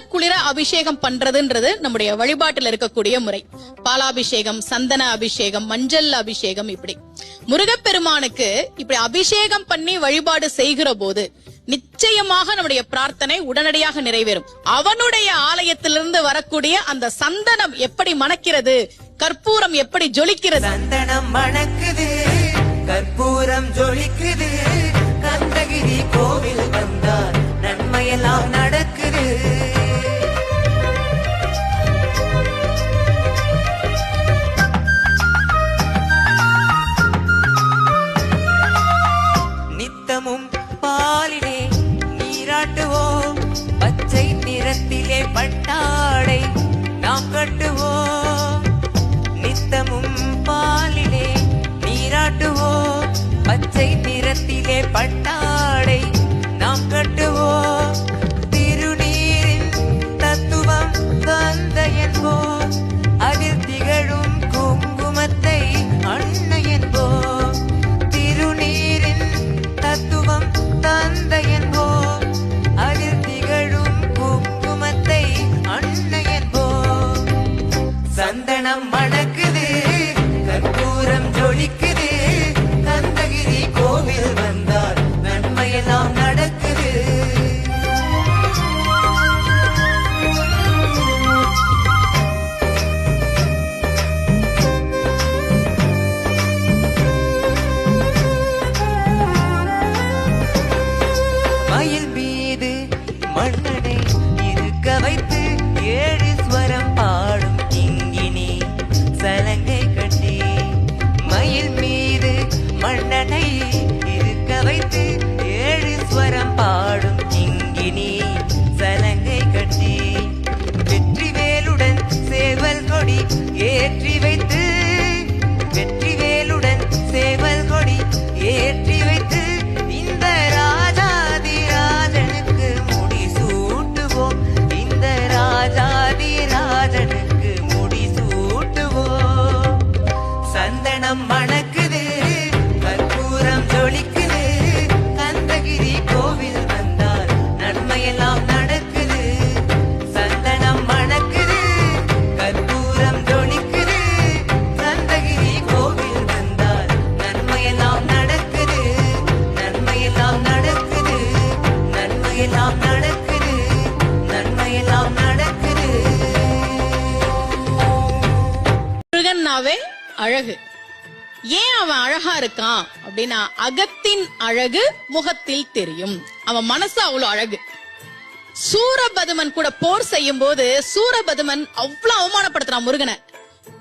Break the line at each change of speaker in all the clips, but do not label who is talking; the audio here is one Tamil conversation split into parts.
குளிர அபிஷேகம் பண்றதுன்றது நம்முடைய வழிபாட்டுல இருக்கக்கூடிய முறை. பாலாபிஷேகம் சந்தன அபிஷேகம் மஞ்சள் அபிஷேகம் இப்படி. முருகப்பெருமானுக்கு இப்படி அபிஷேகம் பண்ணி வழிபாடு செய்கிற போது நிச்சயமாக நம்முடைய பிரார்த்தனை உடனடியாக நிறைவேறும். அவனுடைய ஆலயத்திலிருந்து வரக்கூடிய அந்த சந்தனம் எப்படி மணக்கிறது கற்பூரம் எப்படி ஜொலிக்கிறது?
சந்தனம் மணக்குது கற்பூரம் ஜொலிக்குது. கந்தகிரி கோவில் வந்தார் நன்மையெல்லாம் நட நித்தமும் பாலிலே நீராட்டுவோம். பச்சை நிறத்திலே பட்டாடை நாம் கட்டுவோம். நித்தமும் பாலிலே நீராட்டுவோம். பச்சை நிறத்திலே பட்டாடை சந்தனம் மணக்கு ஏற்றி வைத்து
அழகு. ஏன் அவன் அழகா இருக்கான்? அப்படின்னா அகத்தின் அழகு முகத்தில் தெரியும். அவன் மனசு அவ்வளவு அழகு. சூரபதுமன் கூட போர் செய்யும் போது சூரபதுமன் அவ்வளவு அவமானப்படுத்துறான் முருகனை.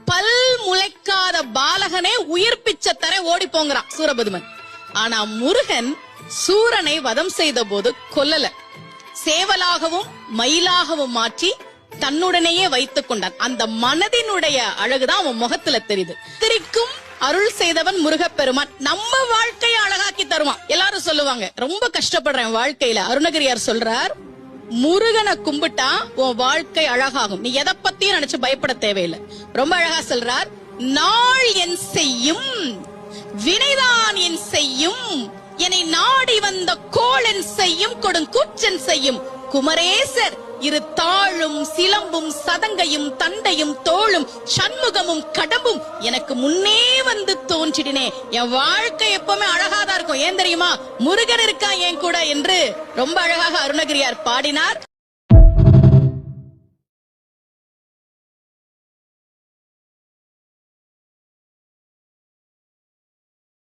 பல் முளைக்காத பாலகனே உயிர் பிச்சை தர ஓடி போங்கிறான் சூரபதுமன். ஆனா முருகன் சூரனை வதம் செய்த போது கொல்லல. சேவலாகவும் மயிலாகவும் மாற்றி தன்னுடனேயே வைத்துக் கொண்டான். அந்த மனதினுடைய அழகுதான் அவன் முகத்துல தெரியுது. திரிக்கும் அருள் செய்தவன் முருகப்பெருமான் நம்ம வாழ்க்கையை அழகாக்கி தருவான். எல்லாரும் சொல்லுவாங்க ரொம்ப கஷ்டப்படுறேன் வாழ்க்கையில. அருணகிரியார் சொல்றார் முருகனை கும்பிட்டா உன் வாழ்க்கை அழகாகும். நீ எதை பத்தியும் நினைச்சு பயப்பட தேவையில்லை. ரொம்ப அழகா சொல்றார் நாள் என் செய்யும் வினைதான் என் செய்யும் என்னை நாடி வந்த கோளன் செய்யும் கொடுங்கூச்சன் செய்யும். குமரேசர் இரு தாழும் சிலம்பும் சதங்கையும் தண்டையும் தோளும் சண்முகமும் கடம்பும் எனக்கு முன்னே வந்து தோன்றிடினே. என் வாழ்க்கை எப்பவுமே அழகாதான் இருக்கும். ஏன் தெரியுமா? முருகன் இருக்கா என் கூட என்று ரொம்ப அழகாக அருணகிரியார் பாடினார்.